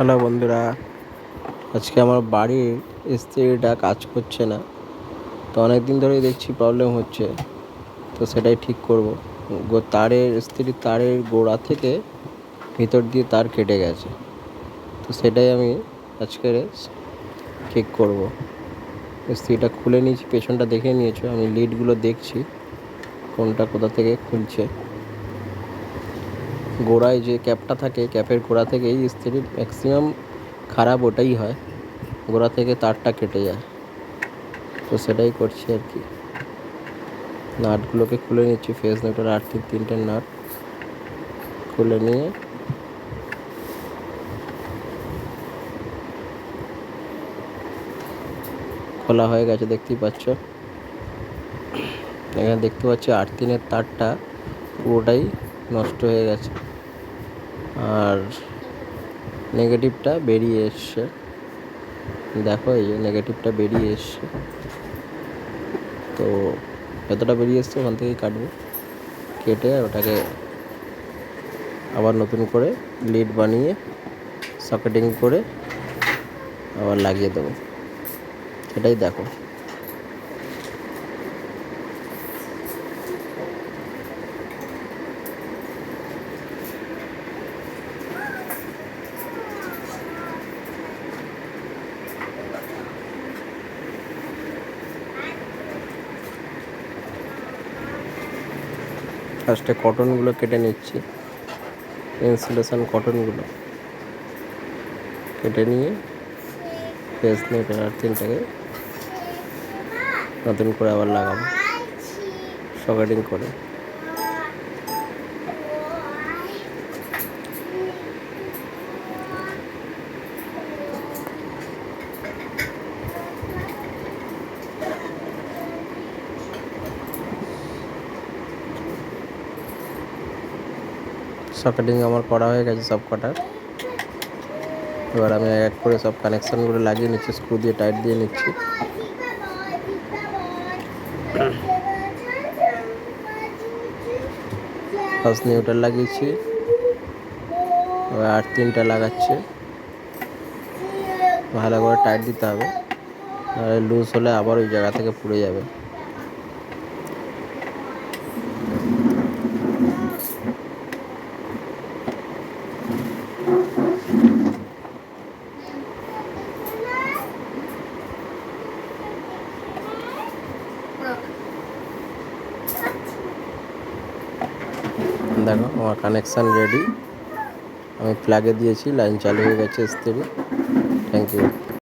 Hello বন্ধুরা, আজকে আমার বাড়ির ইস্ত্রিটা কাজ করছে না। তো অনেক দিন ধরেই দেখছি প্রবলেম হচ্ছে, তো সেটাই ঠিক করব। তারের, ইস্ত্রির তারের গোড়া থেকে ভিতর দিয়ে তার কেটে গেছে। তো সেটাই আমি আজকে ঠিক করব। ইস্ত্রিটা খুলে নিয়েছি, পেছনটা দেখে নিয়েছো, আমি লিডগুলো দেখছি, কোনটা কোথা থেকে খুলছে। গোড়ায় যে ক্যাপটা থাকে, ক্যাপের গোড়া থেকেই ইস্ত্রির ম্যাক্সিমাম খারাপ ওটাই হয়। গোড়া থেকে তারটা কেটে যায়। তো সেটাই করছি আর কি। নাটগুলোকে খুলে নিচ্ছি, ফেস নাটের আট তিন তিনটে নাট। খুলে নিয়ে খোলা হয়ে গেছে, দেখতেই পাচ্ছ। এখানে দেখতে পাচ্ছি আট তিনের তারটা পুরোটাই নষ্ট হয়ে গেছে। আর নেগেটিভটা বেরিয়ে এসছে। দেখো এই যে নেগেটিভটা বেরিয়ে এসছে। তো যতটা বেরিয়ে এসছে, ওখান থেকেই কাটবো। কেটে ওটাকে আবার নতুন করে লিড বানিয়ে সকেটিং করে আবার লাগিয়ে দেবো। সেটাই দেখো। ফার্স্টে কটনগুলো কেটে নিচ্ছি। ইনসুলেশন কটনগুলো। কেটে নিয়ে ফেস নেটের আর তিনটাকে নতুন করে আবার লাগাবো। সকাটিং করে। সকেটিং আমার করা হয়ে গেছে সব কটার। এবার আমি এক করে সব কানেকশানগুলো লাগিয়ে নিচ্ছি, স্ক্রু দিয়ে, টাইট দিয়ে নিচ্ছি। ফার্স্ট নিউটার লাগিয়েছি আর তিনটা লাগাচ্ছে। ভালো করে টাইট দিতে হবে লুজ হলে আবার ওই জায়গা থেকে পুড়ে যাবে। দেখো আমার কানেকশান রেডি আমি প্লাগে দিয়েছি লাইন চালু হয়ে গেছে স্ত্রী থ্যাংক ইউ